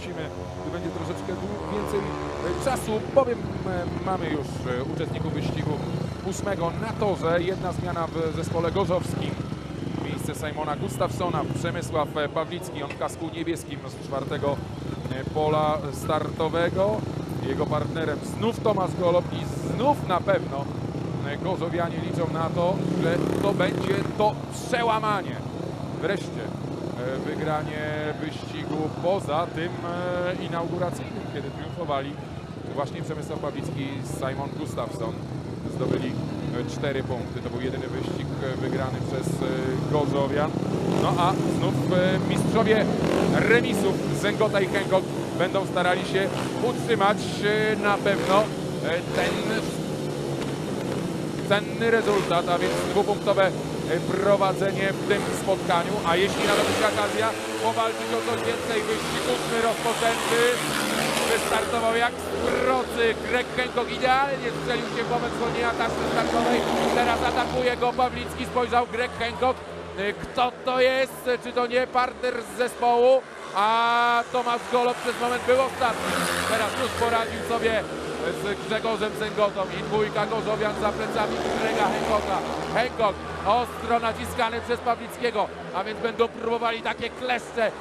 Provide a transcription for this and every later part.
wrócimy, gdy będzie troszeczkę więcej e, czasu, bowiem e, mamy już e, uczestników wyścigu ósmego na torze. Jedna zmiana w zespole gorzowskim. Miejsce Simona Gustafsona, Przemysław Pawlicki, on w kasku niebieskim z czwartego pola startowego. Jego partnerem znów Tomasz Golob i znów na pewno gorzowianie liczą na to, że to będzie to przełamanie. Wreszcie wygranie wyścigu poza tym e, inauguracyjnym, kiedy triumfowali właśnie Przemysław Pawlicki i Simon Gustafsson. Zdobyli e, cztery punkty. To był jedyny wyścig e, wygrany przez e, Gorzowian. No a znów e, mistrzowie remisów Zęgota i Hancock będą starali się utrzymać e, na pewno e, ten cenny rezultat, a więc dwupunktowe e, prowadzenie w tym spotkaniu. A jeśli natomiast się okazja powalczyć o coś więcej, wyścig ósmy rozpoczęty. Wystartował jak z procy. Greg Hancock idealnie strzelił się w moment zwolnienia startowej. Teraz atakuje go Pawlicki. Spojrzał Greg Hancock. E, Kto to jest? Czy to nie partner z zespołu? A Tomasz Golob przez moment był ostatni. Teraz już poradził sobie z Grzegorzem Zęgotą i dwójka Gorzowian za plecami Grega Hancocka. Hancock ostro naciskany przez Pawlickiego, a więc będą próbowali takie kleszcze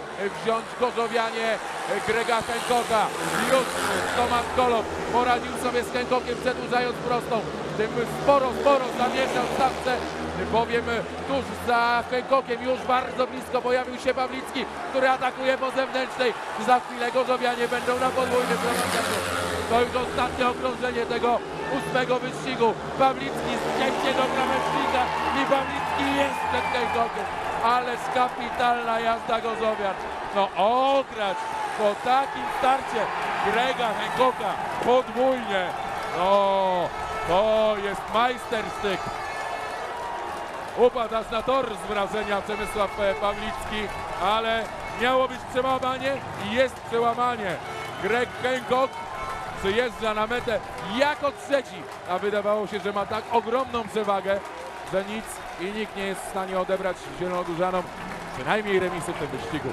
wziąć Gorzowianie Grega Hancocka. Już Tomasz Golob poradził sobie z Hancockiem przedłużając prostą. Tym sporo, sporo zamieszał w stawce, bowiem tuż za Hancockiem już bardzo blisko pojawił się Pawlicki, który atakuje po zewnętrznej. Za chwilę Gorzowianie będą na podwójnym. To już ostatnie okrążenie tego ósmego wyścigu. Pawlicki zdjęcie do krawężnika i Pawlicki jest przed Hancockiem. Ależ kapitalna jazda Gorzowian. No ograć po takim starcie Grega Hancocka podwójnie. No to jest majstersztyk. Upadł aż na tor z wrażenia Przemysław Pawlicki, ale miało być przełamanie i jest przełamanie. Greg Hancock przyjeżdża na metę jako trzeci, a wydawało się, że ma tak ogromną przewagę, że nic i nikt nie jest w stanie odebrać zielonogórzanom przynajmniej remisy w tym wyścigu.